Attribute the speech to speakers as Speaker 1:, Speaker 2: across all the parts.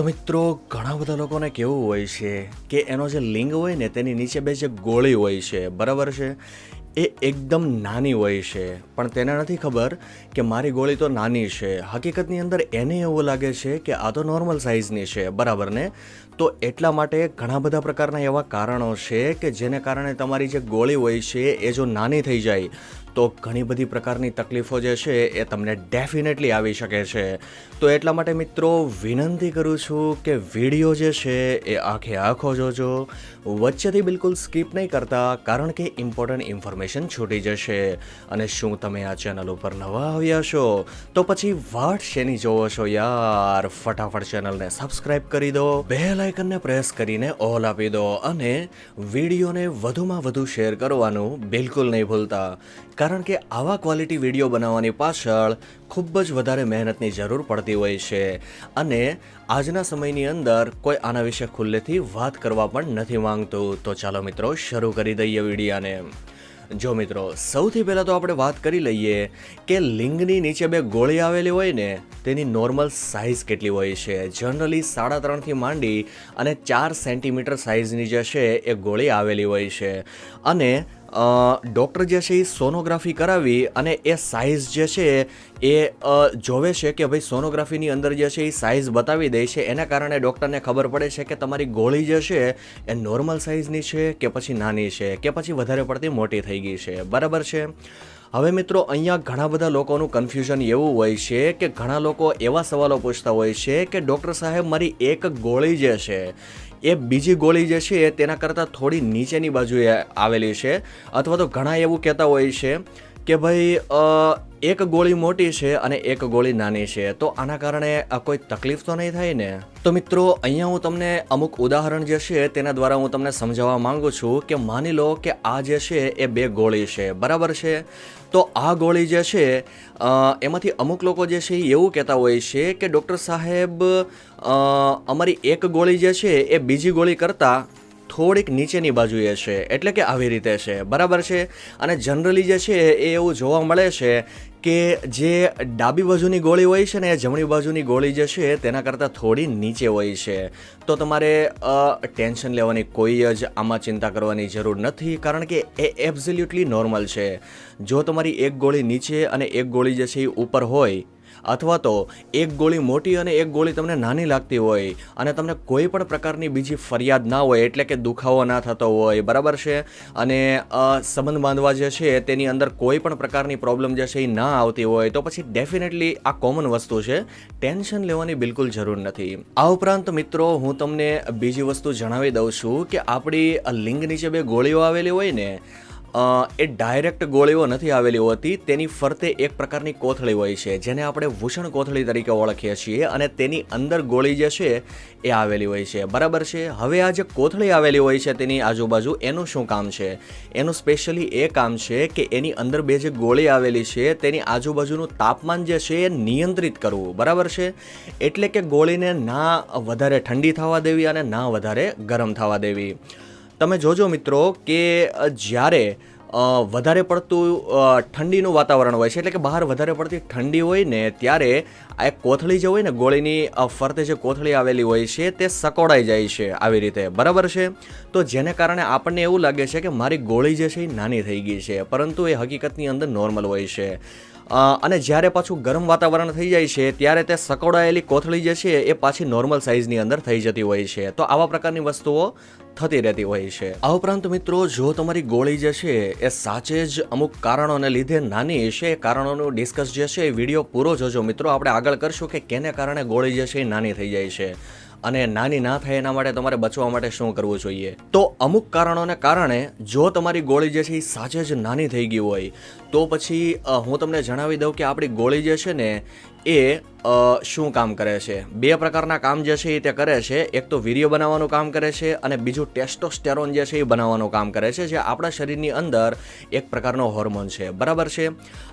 Speaker 1: તો મિત્રો, ઘણા બધા લોકોને કેવું હોય છે કે એનો જે લિંગ હોય ને તેની નીચે બે જે ગોળી હોય છે, બરાબર છે? એ એકદમ નાની હોય છે. પણ તેને નથી ખબર કે મારી ગોળી તો નાની છે. હકીકતની અંદર એને એવું લાગે છે કે આ તો નોર્મલ સાઇઝની છે, બરાબર ને? તો એટલા માટે ઘણા બધા પ્રકારના એવા કારણો છે કે જેને કારણે તમારી જે ગોળી હોય છે એ જો નાની થઈ જાય તો ઘણી બધી પ્રકારની તકલીફો જે છે એ તમને ડેફિનેટલી આવી શકે છે. તો એટલા માટે મિત્રો વિનંતી કરું છું કે વીડિયો જે છે એ આખે આખો જોજો. વચ્ચેથી બિલકુલ સ્કીપ નહીં કરતા, કારણ કે ઇમ્પોર્ટન્ટ ઇન્ફોર્મેશન છૂટી જશે. અને શું તમે આ ચેનલ ઉપર નવા આવ્યા છો, તો પછી વાટ શેની જોવો છો યાર? ફટાફટ ચેનલને સબસ્ક્રાઇબ કરી દો બે લાઇકનને પ્રેસ કરીને ઓલ આપી દો અને વિડીયોને વધુમાં વધુ શેર કરવાનું બિલકુલ નહીં ભૂલતા. કારણ કે આવા ક્વોલિટી વીડિયો બનાવવાની પાછળ ખૂબ જ વધારે મહેનતની જરૂર પડતી હોય છે. અને આજના સમયની અંદર કોઈ આના વિશે ખુલ્લેથી વાત કરવા પણ નથી માંગતું. તો ચાલો મિત્રો, શરૂ કરી દઈએ વિડીયાને. જો મિત્રો, સૌથી પહેલાં તો આપણે વાત કરી લઈએ કે લિંગની નીચે બે ગોળી આવેલી હોય ને, તેની નોર્મલ સાઇઝ કેટલી હોય છે. જનરલી સાડા ત્રણથી માંડી અને ચાર સેન્ટીમીટર સાઇઝની જે છે, એ ગોળી આવેલી હોય છે. અને ડૉક્ટર જે છે એ સોનોગ્રાફી કરાવી અને એ સાઇઝ જે છે એ જોવે છે કે ભાઈ સોનોગ્રાફીની અંદર જે છે એ સાઇઝ બતાવી દે છે. એના કારણે ડૉક્ટરને ખબર પડે છે કે તમારી ગોળી જે છે એ નોર્મલ સાઇઝની છે કે પછી નાની છે કે પછી વધારે પડતી મોટી થઈ ગઈ છે. બરાબર છે? હવે મિત્રો, અહીંયા ઘણા બધા લોકોનું કન્ફ્યુઝન એવું હોય છે કે ઘણા લોકો એવા સવાલો પૂછતા હોય છે કે ડૉક્ટર સાહેબ, મારી એક ગોળી જે છે એ બીજી ગોળી જે છે એ તેના કરતાં થોડી નીચેની બાજુએ આવેલી છે. અથવા તો ઘણા એવું કહેતા હોય છે કે ભાઈ એક ગોળી મોટી છે અને એક ગોળી નાની છે. તો આના કારણે કોઈ તકલીફ તો નહીં થાય ને? તો મિત્રો, અહીંયા હું તમને અમુક ઉદાહરણ જે છે, તેના દ્વારા હું તમને સમજાવવા માંગુ છું કે માની લો કે આ જે છે, એ બે ગોળી છે. બરાબર છે? તો આ ગોળી જે છે એમાંથી અમુક લોકો જે છે એ એવું કહેતા હોય છે કે ડૉક્ટર સાહેબ અમારી એક ગોળી જે છે એ બીજી ગોળી કરતાં થોડીક નીચેની બાજુએ છે, એટલે કે આવી રીતે છે. બરાબર છે? અને જનરલી જે છે, એ એવું જોવા મળે છે કે જે ડાબી બાજુની ગોળી હોય છે ને, એ જમણી બાજુની ગોળી જે છે, તેના કરતાં થોડી નીચે હોય છે. તો તમારે ટેન્શન લેવાની કોઈ જ આમાં ચિંતા કરવાની જરૂર નથી, કારણ કે એ એબ્ઝલ્યુટલી નોર્મલ છે. જો તમારી એક ગોળી નીચે અને એક ગોળી જે છે એ ઉપર હોય અથવા તો એક ગોળી મોટી અને એક ગોળી તમને નાની લાગતી હોય અને તમને કોઈ પણ પ્રકારની બીજી ફરિયાદ ના હોય એટલે કે દુખાવો ના થતો હોય, બરાબર છે? અને સંબંધ બાંધવા જે છે તેની અંદર કોઈ પણ પ્રકારની પ્રોબ્લેમ જે છે એ ના આવતી હોય તો પછી ડેફિનેટલી આ કોમન વસ્તુ છે. ટેન્શન લેવાની બિલકુલ જરૂર નથી. આ ઉપરાંત મિત્રો, હું તમને બીજી વસ્તુ જણાવી દઉં છું કે આપણી લિંગ નીચે બે ગોળીઓ આવેલી હોય ને એ ડાયરેક્ટ ગોળીઓ નથી આવેલી હોતી, તેની ફરતે એક પ્રકારની કોથળી હોય છે, જેને આપણે ભૂષણ કોથળી તરીકે ઓળખીએ છીએ અને તેની અંદર ગોળી જે છે એ આવેલી હોય છે. બરાબર છે? હવે આ જે કોથળી આવેલી હોય છે તેની આજુબાજુ, એનું શું કામ છે? એનું સ્પેશિયલી એ કામ છે કે એની અંદર બે જે ગોળી આવેલી છે, તેની આજુબાજુનું તાપમાન જે છે એ નિયંત્રિત કરવું. બરાબર છે? એટલે કે ગોળીને ના વધારે ઠંડી થવા દેવી અને ના વધારે ગરમ થવા દેવી. તમે જોજો મિત્રો કે જ્યારે વધારે પડતું ઠંડીનું વાતાવરણ હોય છે, એટલે કે બહાર વધારે પડતી ઠંડી હોય ને, ત્યારે આ એક કોથળી જે હોય ને, ગોળીની ફરતે જે કોથળી આવેલી હોય છે, તે સકોડાઈ જાય છે આવી રીતે. બરાબર છે? તો જેને કારણે આપણને એવું લાગે છે કે મારી ગોળી જે છે એ નાની થઈ ગઈ છે, પરંતુ એ હકીકતની અંદર નોર્મલ હોય છે. અને જ્યારે પાછું ગરમ વાતાવરણ થઈ જાય છે, ત્યારે તે સકોડાયેલી કોથળી જે છે, એ પાછી નોર્મલ સાઇઝની અંદર થઈ જતી હોય છે. તો આવા પ્રકારની વસ્તુઓ થતી રહેતી હોય છે. આ ઉપરાંત મિત્રો, જો તમારી ગોળી જે છે, એ સાચે જ અમુક કારણોને લીધે નાની છે, એ કારણોનું ડિસ્કસ જે છે, એ વીડિયો પૂરો જોજો મિત્રો. આપણે આગળ કરશું કે કેને કારણે ગોળી જે છે, એ નાની થઈ જાય છે. અને નાની ના થાય એના માટે તમારે બચવા માટે શું કરવું જોઈએ? તો અમુક કારણોને કારણે જો તમારી ગોળી જે છે એ સાચે જ નાની થઈ ગઈ હોય, તો પછી હું તમને જણાવી દઉં કે આપણી ગોળી જે છે ને એ શું કામ કરે છે? બે પ્રકારના કામ જે છે એ તે કરે છે. એક તો વીર્ય બનાવવાનું કામ કરે છે અને બીજું ટેસ્ટોસ્ટેરોન જે છે એ બનાવવાનું કામ કરે છે, જે આપણા શરીરની અંદર એક પ્રકારનો હોર્મોન છે. બરાબર છે?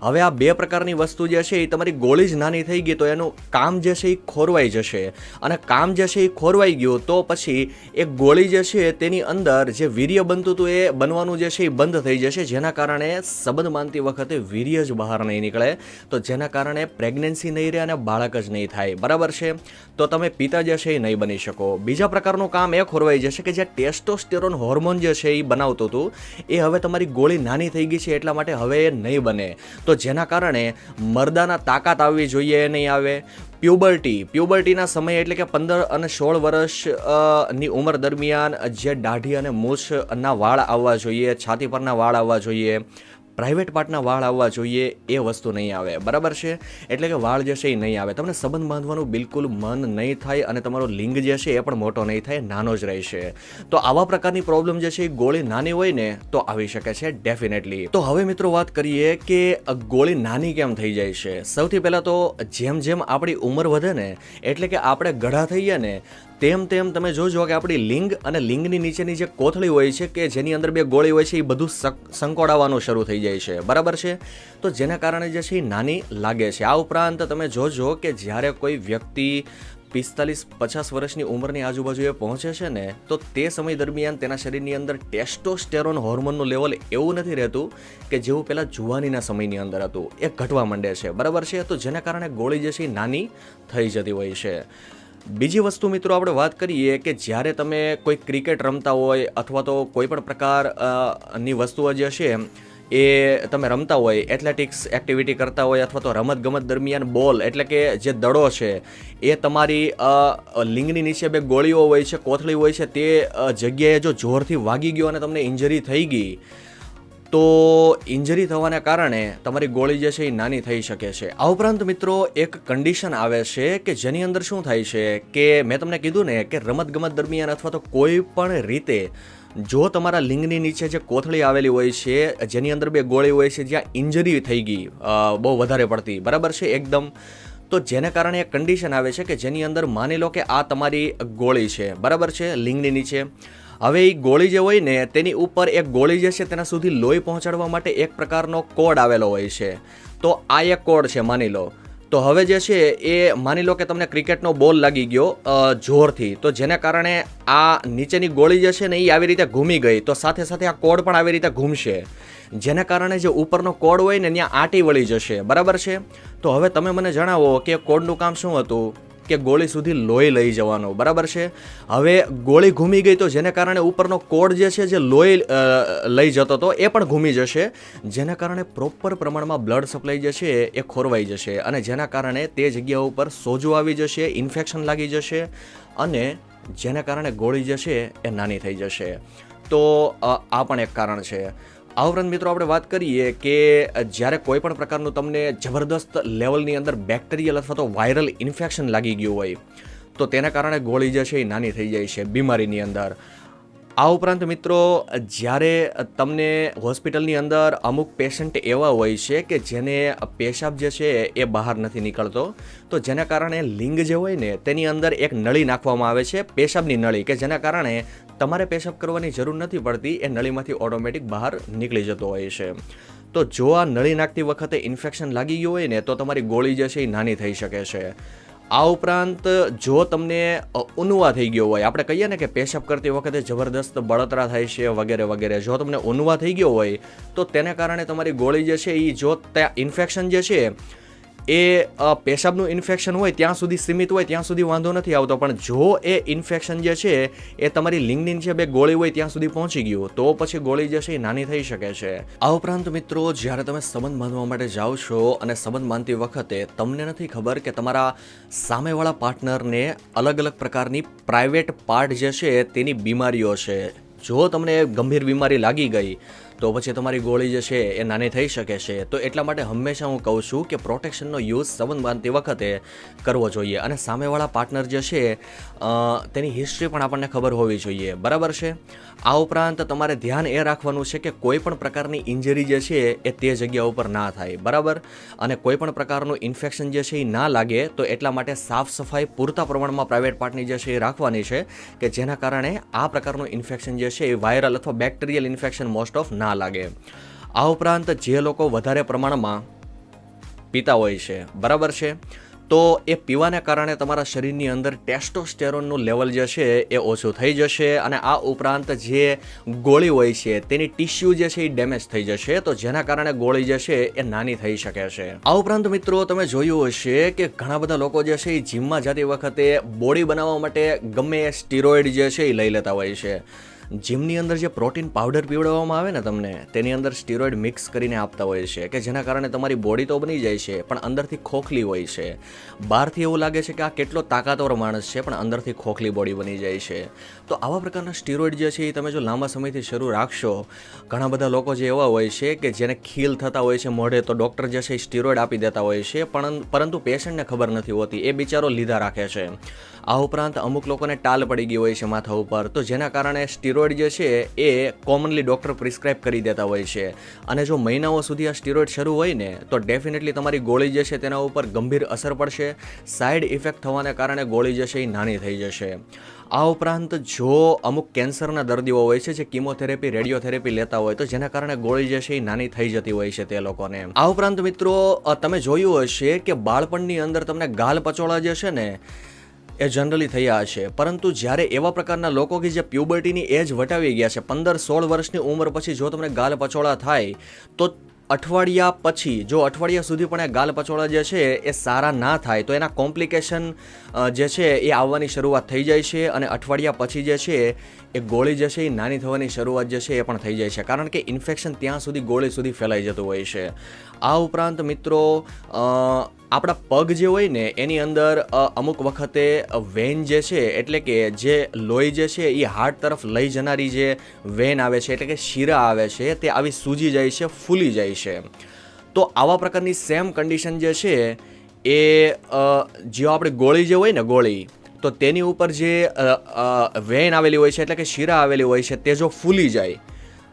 Speaker 1: હવે આ બે પ્રકારની વસ્તુ જે છે એ તમારી ગોળી જ નાની થઈ ગઈ તો એનું કામ જે છે એ ખોરવાઈ જશે. અને કામ જે છે એ ખોરવાઈ ગયું તો પછી એ ગોળી જે છે તેની અંદર જે વીર્ય બનતું હતું એ બનવાનું જે છે એ બંધ થઈ જશે. જેના કારણે સંબંધ માનતી વખતે વીર્ય જ બહાર નહીં નીકળે. તો જેના કારણે પ્રેગ્નન્સી નહીં રહે અને બાળક જ નહીં થાય. બરાબર છે? તો તમે પિતા જે છે એ નહીં બની શકો. બીજા પ્રકારનું કામ એ ખોરવાઈ જશે કે જે ટેસ્ટોસ્ટેરોન હોર્મોન જે છે એ બનાવતું હતું, એ હવે તમારી ગોળી નાની થઈ ગઈ છે એટલા માટે હવે એ નહીં બને. તો જેના કારણે મરદાના તાકાત આવવી જોઈએ એ નહીં આવે. પ્યુબર્ટી. પ્યુબર્ટીના સમય એટલે કે પંદર અને સોળ વર્ષની ઉંમર દરમિયાન જે દાઢી અને મૂછના વાળ આવવા જોઈએ, છાતી પરના વાળ આવવા જોઈએ. પ્રાઇવેટ પાર્ટના વાળ આવવા જોઈએ એ વસ્તુ નહીં આવે. બરાબર છે? એટલે કે વાળ જે છે એ નહીં આવે. તમને સંબંધ બાંધવાનું બિલકુલ મન નહીં થાય અને તમારો લિંગ જે છે એ પણ મોટો નહીં થાય, નાનો જ રહેશે તો આવા પ્રકારની પ્રોબ્લેમ જે છે એ ગોળી નાની હોય ને, તો આવી શકે છે ડેફિનેટલી તો હવે મિત્રો વાત કરીએ કે ગોળી નાની કેમ થઈ જાય છે? સૌથી પહેલાં તો જેમ જેમ આપણી ઉંમર વધે ને, એટલે કે આપણે ગઢા થઈએ ને તેમ તેમ તમે જોજો કે આપણી લિંગ અને લિંગની નીચેની જે કોથળી હોય છે કે જેની અંદર બે ગોળી હોય છે, એ બધું સક- સંકોડાવાનું શરૂ થઈ જાય છે. બરાબર છે? તો જેના કારણે જે છે એ નાની લાગે છે. આ ઉપરાંત તમે જોજો કે જ્યારે કોઈ વ્યક્તિ પિસ્તાલીસ પચાસ વર્ષની ઉંમરની આજુબાજુ એ પહોંચે છે ને, તો તે સમય દરમિયાન તેના શરીરની અંદર ટેસ્ટોસ્ટેરોન હોર્મોનનું લેવલ એવું નથી રહેતું કે જેવું પહેલાં જુવાનીના સમયની અંદર હતું. એ ઘટવા માંડે છે. બરાબર છે? તો જેના કારણે ગોળી જે છે નાની થઈ જતી હોય છે. બીજી વસ્તુ મિત્રો આપણે વાત કરીએ કે જ્યારે તમે કોઈ ક્રિકેટ રમતા હોય અથવા તો કોઈ પણ પ્રકારની વસ્તુઓ જે છે એ તમે રમતા હોય, એથ્લેટિક્સ એક્ટિવિટી કરતા હોય અથવા તો રમત ગમત દરમિયાન બોલ એટલે કે જે દડો છે એ તમારી લિંગની નીચે બે ગોળીઓ હોય છે, કોથળી હોય છે તે જગ્યાએ જો જોરથી વાગી ગયો અને તમને ઇન્જરી થઈ ગઈ તો ઇન્જરી થવાના કારણે તમારી ગોળી જે છે એ નાની થઈ શકે છે. આ ઉપરાંત મિત્રો એક કન્ડિશન આવે છે કે જેની અંદર શું થાય છે કે મેં તમને કીધું ને કે રમતગમત દરમિયાન અથવા તો કોઈ પણ રીતે જો તમારા લિંગની નીચે જે કોથળી આવેલી હોય છે, જેની અંદર બે ગોળી હોય છે, જ્યાં ઇન્જરી થઈ ગઈ બહુ વધારે પડતી, બરાબર છે? એકદમ. તો જેને કારણે એક કન્ડિશન આવે છે કે જેની અંદર માની લો કે આ તમારી ગોળી છે, બરાબર છે? લિંગની નીચે. હવે એ ગોળી જે હોય ને, તેની ઉપર એક ગોળી જે છે તેના સુધી લોહી પહોંચાડવા માટે એક પ્રકારનો કોડ આવેલો હોય છે. તો આ એક કોડ છે, માની લો. તો હવે જે છે એ, માની લો કે તમને ક્રિકેટનો બોલ લાગી ગયો જોરથી. તો જેને કારણે આ નીચેની ગોળી જે છે ને એ આવી રીતે ઘૂમી ગઈ. તો સાથે સાથે આ કોડ પણ આવી રીતે ઘૂમશે. જેના કારણે જે ઉપરનો કોડ હોય ને, ત્યાં આંટી વળી જશે. બરાબર છે? તો હવે તમે મને જણાવો કે કોડનું કામ શું હતું? કે ગોળી સુધી લોહી લઈ જવાનો, બરાબર છે? હવે ગોળી ઘૂમી ગઈ તો જેને કારણે ઉપરનો કોડ જે છે, જે લોહી લઈ જતો હતો, એ પણ ઘૂમી જશે. જેના કારણે પ્રોપર પ્રમાણમાં બ્લડ સપ્લાય જે છે, એ ખોરવાઈ જશે અને જેના કારણે તે જગ્યા ઉપર સોજો આવી જશે ઇન્ફેક્શન લાગી જશે અને જેના કારણે ગોળી જે છે, એ નાની થઈ જશે. તો આ પણ એક કારણ છે. આ ઉપરાંત મિત્રો, આપણે વાત કરીએ કે જ્યારે કોઈ પણ પ્રકારનું તમને જબરદસ્ત લેવલની અંદર બેક્ટેરિયલ અથવા તો વાયરલ ઇન્ફેક્શન લાગી ગયું હોય, તો તેના કારણે ગોળી જે છે એ નાની થઈ જાય છે બીમારીની અંદર. આ ઉપરાંત મિત્રો, જ્યારે તમને હોસ્પિટલની અંદર અમુક પેશન્ટ એવા હોય છે કે જેને પેશાબ જે છે એ બહાર નથી નીકળતો, તો જેના કારણે લિંગ જે હોય ને, તેની અંદર એક નળી નાખવામાં આવે છે, પેશાબની નળી, કે જેના કારણે તમારે પેશાબ કરવાની જરૂર નથી પડતી, એ નળીમાંથી ઓટોમેટિક બહાર નીકળી જતો હોય છે. તો જો આ નળી નાખતી વખતે ઇન્ફેક્શન લાગી ગયું હોય ને, તો તમારી ગોળી જે છે એ નાની થઈ શકે છે. આ ઉપરાંત જો તમને ઉનવા થઈ ગયો હોય, આપણે કહીએ ને કે પેશાબ કરતી વખતે જબરદસ્ત બળતરા થાય છે વગેરે વગેરે, જો તમને ઉનવા થઈ ગયો હોય, તો તેને કારણે તમારી ગોળી જે છે એ જો ત્યાં ઇન્ફેક્શન જે છે એ પેશાબનું ઇન્ફેક્શન હોય ત્યાં સુધી સીમિત હોય, ત્યાં સુધી વાંધો નથી આવતો. પણ જો એ ઇન્ફેક્શન જે છે, એ તમારી લિંગની જે બે ગોળી હોય ત્યાં સુધી પહોંચી ગયું, તો પછી ગોળી જે છે એ નાની થઈ શકે છે. આ ઉપરાંત મિત્રો, જ્યારે તમે સંબંધ બાંધવા માટે જાઓ છો અને સંબંધ બાંધતી વખતે તમને નથી ખબર કે તમારા સામેવાળા પાર્ટનરને અલગ અલગ પ્રકારની પ્રાઇવેટ પાર્ટ જે છે તેની બીમારીઓ છે. જો તમને ગંભીર બીમારી લાગી ગઈ તો પછી તમારી ગોળી જે છે એ નાની થઈ શકે છે. તો એટલા માટે હંમેશા હું કહું છું કે પ્રોટેક્શનનો યુઝ સંબંધ બાંધતી વખતે કરવો જોઈએ અને સામેવાળા પાર્ટનર જે છે તેની હિસ્ટ્રી પણ આપણને ખબર હોવી જોઈએ. બરાબર છે? આ ઉપરાંત તમારે ધ્યાન એ રાખવાનું છે કે કોઈ પણ પ્રકારની ઇન્જરી જે છે એ તે જગ્યા ઉપર ના થાય. બરાબર? અને કોઈ પણ પ્રકારનું ઇન્ફેક્શન જે છે એ ના લાગે તો એટલા માટે સાફ સફાઈ પૂરતા પ્રમાણમાં પ્રાઇવેટ પાર્ટની જે છે એ રાખવાની છે કે જેના કારણે આ પ્રકારનું ઇન્ફેક્શન જે છે એ વાયરલ અથવા બેક્ટેરિયલ ઇન્ફેક્શન મોસ્ટ ઓફ ના લાગે. આ ઉપરાંત જે લોકો વધારે પ્રમાણમાં પીતા હોય છે, બરાબર છે? તો એ પીવાને કારણે તમારા શરીરની અંદર ટેસ્ટોસ્ટેરોનનું લેવલ જે છે એ ઓછું થઈ જશે અને આ ઉપરાંત જે ગોળી હોય છે, તેની ટિશ્યુ જે છે એ ડેમેજ થઈ જશે, તો જેના કારણે ગોળી જે છે એ નાની થઈ શકે છે. આ ઉપરાંત મિત્રો તમે જોયું હશે કે ઘણા બધા લોકો જે છે એ જીમમાં જતી વખતે બોડી બનાવવા માટે ગમે એ સ્ટીરોઇડ જે છે એ લઈ લેતા હોય છે. જીમની અંદર જે પ્રોટીન પાવડર પીવડાવવામાં આવે ને તમને, તેની અંદર સ્ટીરોઇડ મિક્સ કરીને આપતા હોય છે, કે જેના કારણે તમારી બોડી તો બની જાય છે, પણ અંદરથી ખોખલી હોય છે. બહારથી એવું લાગે છે કે આ કેટલો તાકાતવર માણસ છે, પણ અંદરથી ખોખલી બોડી બની જાય છે. તો આવા પ્રકારના સ્ટીરોઇડ જે છે એ તમે જો લાંબા સમયથી શરૂ રાખશો, ઘણા બધા લોકો જે એવા હોય છે કે જેને ખીલ થતા હોય છે, મોઢે તો ડૉક્ટર જે છે એ સ્ટીરોઇડ આપી દેતા હોય છે, પણ પરંતુ પેશન્ટને ખબર નથી હોતી, એ બિચારો લીધા રાખે છે. આ ઉપરાંત અમુક લોકોને ટાલ પડી ગઈ હોય છે માથા ઉપર, તો જેના કારણે સ્ટીરોઇડ જે છે એ કોમનલી ડૉક્ટર પ્રિસ્ક્રાઇબ કરી દેતા હોય છે. અને જો મહિનાઓ સુધી આ સ્ટીરોઇડ શરૂ હોય ને, તો ડેફિનેટલી તમારી ગોળી જે છે તેના ઉપર ગંભીર અસર પડશે. સાઇડ ઇફેક્ટ થવાને કારણે ગોળી જે છે એ નાની થઈ જશે. આ ઉપરાંત જો અમુક કેન્સરના દર્દીઓ હોય છે, જે કિમોથેરેપી રેડિયોથેરેપી લેતા હોય, તો જેના કારણે ગોળી જે છે એ નાની થઈ જતી હોય છે તે લોકોને. આ ઉપરાંત મિત્રો તમે જોયું હશે કે બાળપણની અંદર તમને ગાલ પચોળા જે છે ને એ જનરલી થયા હશે. પરંતુ જ્યારે એવા પ્રકારના લોકો કે જે પ્યુબર્ટીની એજ વટાવી ગયા છે, પંદર સોળ વર્ષની ઉંમર પછી જો તમને ગાલ પચોળા થાય, તો અઠવાડિયા પછી, જો અઠવાડિયા સુધી પણ એ ગાલ પચોળા જે છે, એ સારા ના થાય. તો એના કોમ્પ્લિકેશન જે છે, એ આવવાની શરૂઆત થઈ જાય છે અને અઠવાડિયા પછી જે છે, એ ગોળી જે છે, એ નાની થવાની શરૂઆત જે છે, એ પણ થઈ જાય છે. કારણ કે ઇન્ફેક્શન ત્યાં સુધી ગોળી સુધી ફેલાઈ જતું હોય છે. આ ઉપરાંત મિત્રો આપણા પગ જે હોય ને, એની અંદર અમુક વખતે વેન જે છે, એટલે કે જે લોહી જે છે એ હાર્ટ તરફ લઈ જનારી જે વેન આવે છે, એટલે કે શીરા આવે છે, તે આવી સૂજી જાય છે, ફૂલી જાય છે. તો આવા પ્રકારની સેમ કન્ડિશન જે છે, એ જે આપણી ગોળી જે હોય ને, ગોળી, તો તેની ઉપર જે વેન આવેલી હોય છે, એટલે કે શીરા આવેલી હોય છે, તે જો ફૂલી જાય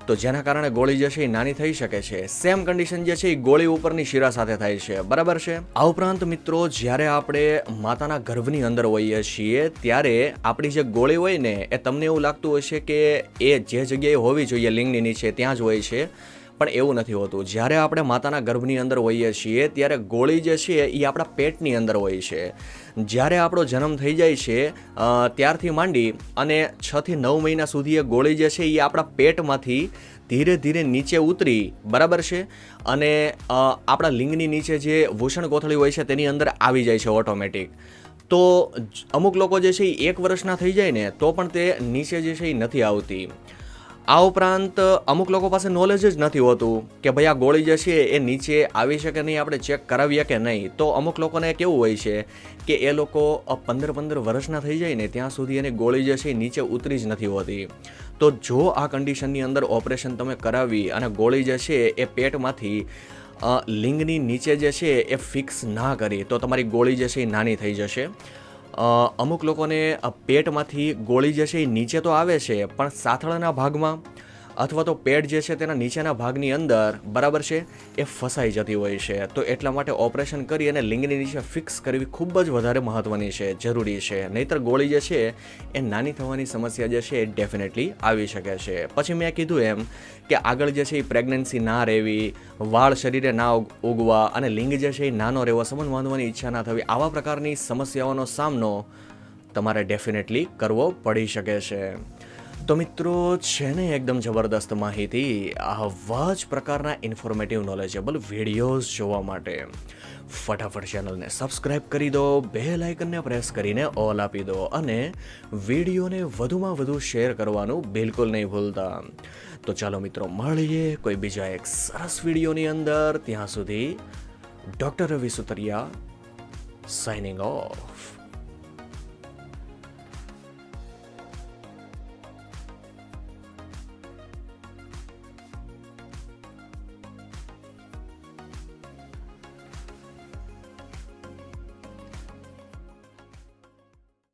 Speaker 1: તો જેના કારણે ગોળી જે છે એ નાની થઈ શકે છે. સેમ કન્ડિશન જે છે એ ગોળી ઉપરની શીરા સાથે થાય છે. બરાબર છે? આ ઉપરાંત મિત્રો, જ્યારે આપણે માતાના ગર્ભની અંદર હોઈએ છીએ, ત્યારે આપણી જે ગોળી હોય ને, એ તમને એવું લાગતું હશે કે એ જે જગ્યાએ હોવી જોઈએ, લિંગની નીચે, ત્યાં જ હોય છે. પણ એવું નથી હોતું. જ્યારે આપણે માતાના ગર્ભની અંદર હોઈએ છીએ, ત્યારે ગોળી જે છે એ આપણા પેટની અંદર હોય છે. જ્યારે આપણો જન્મ થઈ જાય છે ત્યારથી માંડી અને છથી નવ મહિના સુધી એ ગોળી જે છે એ આપણા પેટમાંથી ધીરે ધીરે નીચે ઉતરી, બરાબર છે? અને આપણા લિંગની નીચે જે વૂષણ કોથળી હોય છે તેની અંદર આવી જાય છે ઓટોમેટિક. તો અમુક લોકો જે છે એ એક વર્ષના થઈ જાય ને, તો પણ તે નીચે જે છે એ નથી આવતી. આ ઉપરાંત અમુક લોકો પાસે નોલેજ જ નથી હોતું કે ભાઈ આ ગોળી જે છે એ નીચે આવી છે કે નહીં, આપણે ચેક કરાવીએ કે નહીં. તો અમુક લોકોને કેવું હોય છે કે એ લોકો પંદર પંદર વર્ષના થઈ જાય ને ત્યાં સુધી એની ગોળી જે છે એ નીચે ઉતરી જ નથી હોતી. તો જો આ કન્ડિશનની અંદર ઓપરેશન તમે કરાવી અને ગોળી જે છે એ પેટમાંથી લિંગની નીચે જે છે એ ફિક્સ ના કરી, તો તમારી ગોળી જે છે એ નાની થઈ જશે. અમુક લોકોને પેટમાંથી ગોળી જે છે એ નીચે તો આવે છે પણ સાથળના ભાગમાં અથવા તો પેટ જે છે તેના નીચેના ભાગની અંદર બરાબર છે, એ ફસાઈ જતી હોય છે. તો એટલા માટે ઓપરેશન કરી અને લિંગની નીચે ફિક્સ કરવી ખૂબ જ વધારે મહત્ત્વની છે, જરૂરી છે. નહીતર ગોળી જે છે, એ નાની થવાની સમસ્યા જે છે, એ ડેફિનેટલી આવી શકે છે. પછી મેં કીધું એમ કે આગળ જે છે, એ પ્રેગ્નન્સી ના રહેવી, વાળ શરીરે ના ઉગ- ઉગવા અને લિંગ જે છે, એ નાનો રહેવો સંબંધ બાંધવાની ઈચ્છા ના થવી, આવા પ્રકારની સમસ્યાઓનો સામનો તમારે ડેફિનેટલી કરવો પડી શકે છે. તો મિત્રો, છે ને એકદમ જબરદસ્ત માહિતી. આવા જ પ્રકારના ઇન્ફોર્મેટિવ નોલેજેબલ વિડીયોઝ જોવા માટે. ફટાફટ ચેનલને સબસ્ક્રાઇબ કરી દો બે લાઇકનને પ્રેસ કરીને ઓલ આપી દો અને વિડીયોને વધુમાં વધુ શેર કરવાનું બિલકુલ નહીં ભૂલતા. તો ચાલો મિત્રો, મળીએ કોઈ બીજા એક સરસ વિડીયોની અંદર. ત્યાં સુધી doctor Ravi Sutariya signing off